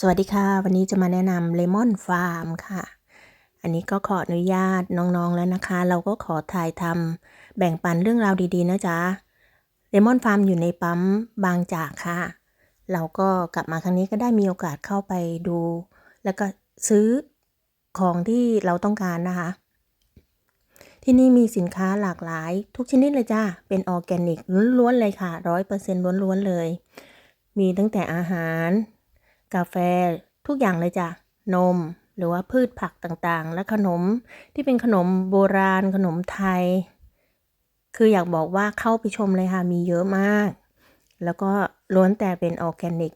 สวัสดีค่ะ วันนี้จะมาแนะนำเลมอนฟาร์มค่ะ อันนี้ก็ขออนุญาตน้องๆแล้วนะคะ เราก็ขอถ่ายทำแบ่งปันเรื่องราวดีๆนะจ๊ะเลมอนฟาร์มอยู่ในปั๊มบางจากค่ะ เราก็กลับมาครั้งนี้ก็ได้มีโอกาสเข้าไปดู แล้วก็ซื้อของที่เราต้องการนะคะ ที่นี่มีสินค้าหลากหลายทุกชนิดเลยจ้าเป็นออร์แกนิกล้วนๆเลยค่ะร้อยเปอร์เซ็นต์ล้วนๆเลย มีตั้งแต่อาหาร กาแฟ ทุกอย่างเลยจ้ะ นม หรือว่าพืชผักต่างๆ และขนมที่เป็นขนมโบราณขนมไทย คืออยากบอกว่าเข้าไปชมเลยค่ะ มีเยอะมาก แล้วก็ล้วนแต่เป็นออร์แกนิก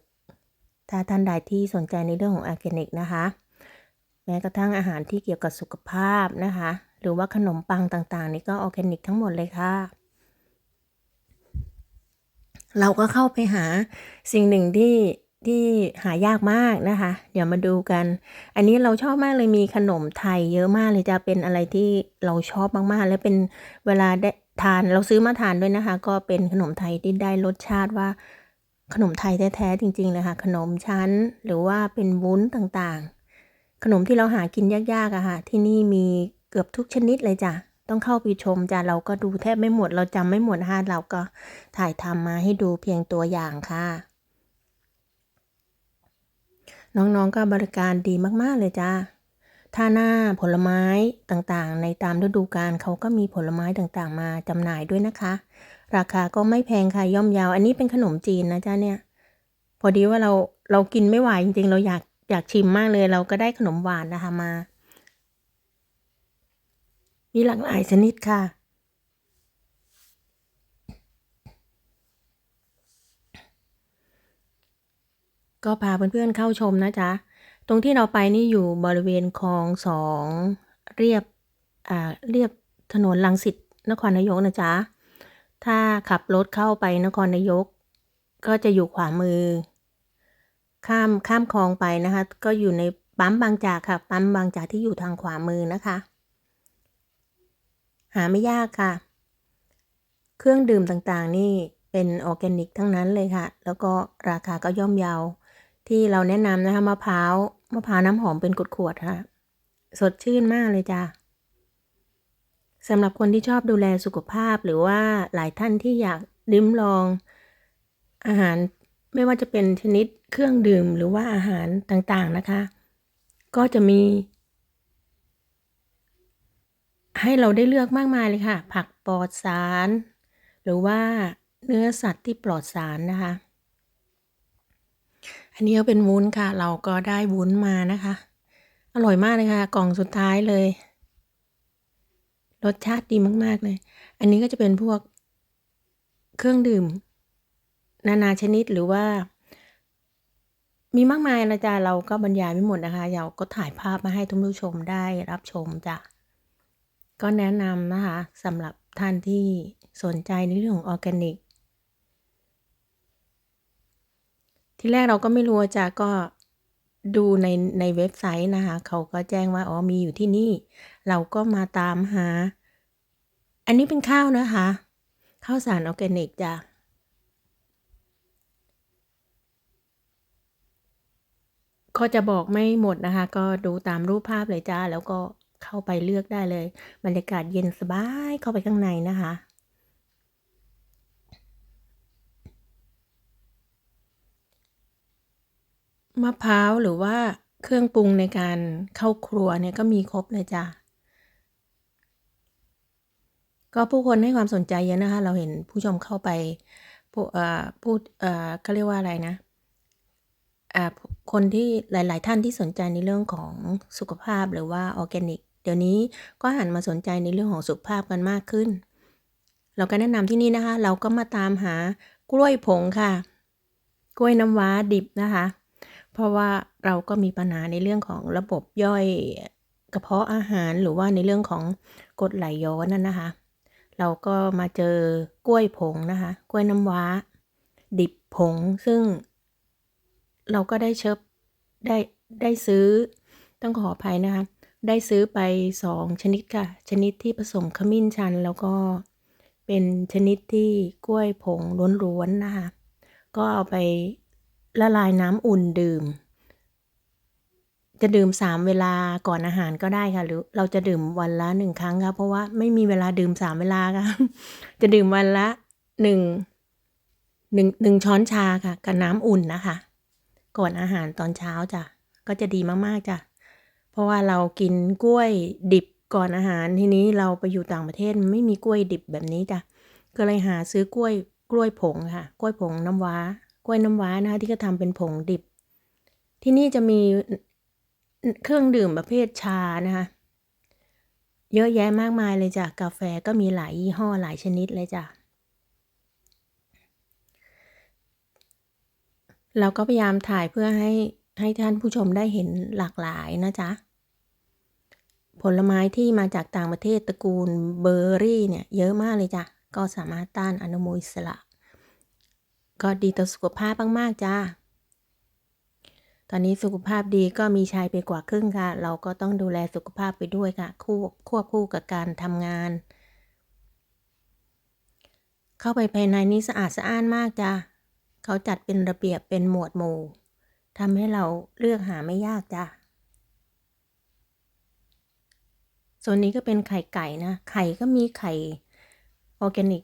ถ้าท่านใดที่สนใจในเรื่องของออร์แกนิกนะคะ แม้กระทั่งอาหารที่เกี่ยวกับสุขภาพนะคะ หรือว่าขนมปังต่างๆ นี่ก็ออร์แกนิกทั้งหมดเลยค่ะเราก็เข้าไปหาสิ่งหนึ่งที่ ที่หายากมากนะคะ เดี๋ยวมาดูกัน อันนี้เราชอบมากเลยมีขนมไทยเยอะมากเลยจะเป็นอะไรที่เราชอบมากๆ แล้วเป็นเวลาได้ทานเราซื้อมาทานด้วยนะคะ ก็เป็นขนมไทยที่ได้รสชาติว่าขนมไทยแท้ๆจริงๆเลยค่ะ ขนมชั้นหรือว่าเป็นวุ้นต่างๆ ขนมที่เราหากินยากๆอะค่ะ ที่นี่มีเกือบทุกชนิดเลยจ้ะต้องเข้าไปชมจ้ะเราก็ดูแทบไม่หมดเราจำไม่หมดนะคะเราก็ถ่ายทำมาให้ดูเพียงตัวอย่างค่ะ น้องๆก็บริการดีมากๆเลยจ้าถ้าหน้าผลไม้ต่างๆ ในตามฤดูกาลเขาก็มีผลไม้ต่างๆ มาจำหน่ายด้วยนะคะ ราคาก็ไม่แพงค่ะย่อมยาว อันนี้เป็นขนมจีนนะจ้าเนี่ย พอดีว่าเราเรากินไม่ไหวจริงๆ เราอยากอยากชิมมากเลย เราก็ได้ขนมหวานนะคะมา มีหลากหลายชนิดค่ะ ก็พาเพื่อนๆเข้าชมนะจ๊ะ ตรงที่เราไปนี่อยู่บริเวณคลองสองเรียบอ่าเรียบถนนลังสิตนครนายกนะจ๊ะ ถ้าขับรถเข้าไปนครนายก ก็จะอยู่ขวามือ ข้ามข้ามคลองไปนะคะ ก็อยู่ในปั๊มบางจากค่ะ ปั๊มบางจากที่อยู่ทางขวามือนะคะ หาไม่ยากค่ะ เครื่องดื่มต่างๆนี่เป็นออร์แกนิกทั้งนั้นเลยค่ะ แล้วก็ราคาก็ย่อมเยา ที่เราแนะนำนะคะมะพร้าวมะพร้าวน้ำหอมเป็นขวดๆค่ะ สดชื่นมากเลยจ้ะสำหรับคนที่ชอบดูแลสุขภาพหรือว่าหลายท่านที่อยากลิ้มลอง อาหารไม่ว่าจะเป็นชนิดเครื่องดื่มหรือว่าอาหารต่างๆนะคะ ก็จะมี ให้เราได้เลือกมากมายเลยค่ะ ผักปลอดสาร หรือว่าเนื้อสัตว์ที่ปลอดสารนะคะ อันนี้ก็เป็นวุ้นค่ะ เราก็ได้วุ้นมานะคะ อร่อยมากเลยค่ะ กล่องสุดท้ายเลย รสชาติดีมาก ๆ เลย อันนี้ก็จะเป็นพวกเครื่องดื่ม นานาชนิดหรือว่า มีมากมายนะจ๊ะเราก็บรรยายไม่หมดนะคะเราก็ถ่ายภาพมาให้ทุกผู้ชมได้รับชมจ้ะก็แนะนำนะคะสำหรับท่านที่สนใจในเรื่องของออร์แกนิก ที่แรกเราก็ไม่รู้จ้ะก็ดูในในเว็บไซต์นะคะ เขาก็แจ้งว่าอ๋อมีอยู่ที่นี่ เราก็มาตามหา อันนี้เป็นข้าวนะคะข้าวสารออร์แกนิกจ้ะก็จะบอกไม่หมดนะคะ ก็ดูตามรูปภาพเลยจ้า แล้วก็เข้าไปเลือกได้เลย บรรยากาศเย็นสบายเข้าไปข้างในนะคะ มะพร้าวหรือว่าเครื่องปรุงในการเข้าครัวเนี่ยก็มีครบเลยจ้ะ ก็ผู้คนให้ความสนใจเยอะนะคะ เราเห็นผู้ชมเข้าไปผู้อ่อพูดเอ่อเขาเรียกว่าอะไรนะอ่าคนที่หลาย ๆ ท่านที่สนใจในเรื่องของสุขภาพหรือว่าออร์แกนิก เดี๋ยวนี้ก็หันมาสนใจในเรื่องของสุขภาพกันมากขึ้น เราก็แนะนำที่นี่นะคะ เราก็มาตามหากล้วยผงค่ะ กล้วยน้ำว้าดิบนะคะ เพราะว่าเราก็มีปัญหาในเรื่องของระบบย่อยกระเพาะอาหารหรือว่าในเรื่องของกรดไหลย้อนนั่นนะคะ เราก็มาเจอกล้วยผงนะคะ กล้วยน้ำว้า ดิบผงซึ่ง เราก็ได้เชิบได้ได้ซื้อต้องขออภัยนะคะ ได้ซื้อไปสองชนิดค่ะ ชนิดที่ผสมขมิ้นชัน แล้วก็เป็นชนิดที่กล้วยผงล้วนๆนะคะ ก็เอาไป ละลายน้ำอุ่นดื่ม จะดื่มสามเวลาก่อนอาหารก็ได้ค่ะ หรือเราจะดื่มวันละหนึ่งครั้งค่ะเพราะว่าไม่มีเวลาดื่มสามเวลาค่ะ จะดื่มวันละหนึ่งหนึ่งหนึ่งช้อนชาค่ะ กับน้ำอุ่นนะคะ ก่อนอาหารตอนเช้าจ้ะก็จะดีมากๆจ้ะเพราะว่าเรากินกล้วยดิบก่อนอาหารทีนี้เราไปอยู่ต่างประเทศไม่มีกล้วยดิบแบบนี้จ้ะก็เลยหาซื้อกล้วยกล้วยผงค่ะ กล้วยผงน้ำว้า ล้วยน้ำว้านะคะที่เขาทำเป็นผงดิบ ที่นี่จะมีเครื่องดื่มประเภทชานะคะ เยอะแยะมากมายเลยจ้ะกาแฟก็มีหลายยี่ห้อหลายชนิดเลยจ้ะเราก็พยายามถ่ายเพื่อให้ให้ท่านผู้ชมได้เห็นหลากหลายนะจ๊ะ ผลไม้ที่มาจากต่างประเทศตระกูลเบอร์รี่เนี่ยเยอะมากเลยจ้ะ ก็สามารถต้านอนุมูลอิสระ ก็ดีต่อสุขภาพมากๆจ้า ตอนนี้สุขภาพดีก็มีชายไปกว่าครึ่งค่ะ เราก็ต้องดูแลสุขภาพไปด้วยค่ะคู่ควบคู่กับการทำงาน เข้าไปภายในนี้สะอาดสะอ้านมากจ้าเขาจัดเป็นระเบียบเป็นหมวดหมู่ทำให้เราเลือกหาไม่ยากจ้ะส่วนนี้ก็เป็นไข่ไก่นะ ไข่ก็มีไข่ออร์แกนิก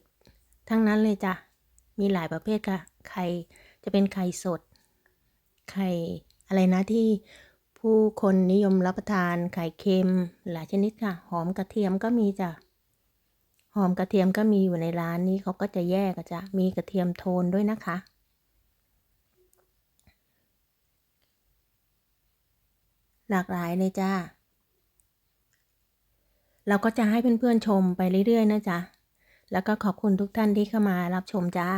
ทั้งนั้นเลยจ้ะ มีหลายประเภทค่ะ ไข่จะเป็นไข่สด ไข่อะไรนะที่ผู้คนนิยมรับประทานไข่เค็มหลายชนิดค่ะ หอมกระเทียมก็มีจ้ะ หอมกระเทียมก็มีอยู่ในร้านนี้เขาก็จะแยกจ้ะ มีกระเทียมโทนด้วยนะคะ หลากหลายเลยจ้าเราก็จะให้เพื่อนๆชมไปเรื่อยๆนะจ๊ะ แล้วก็ขอบคุณทุกท่านที่เข้ามารับชมจ้า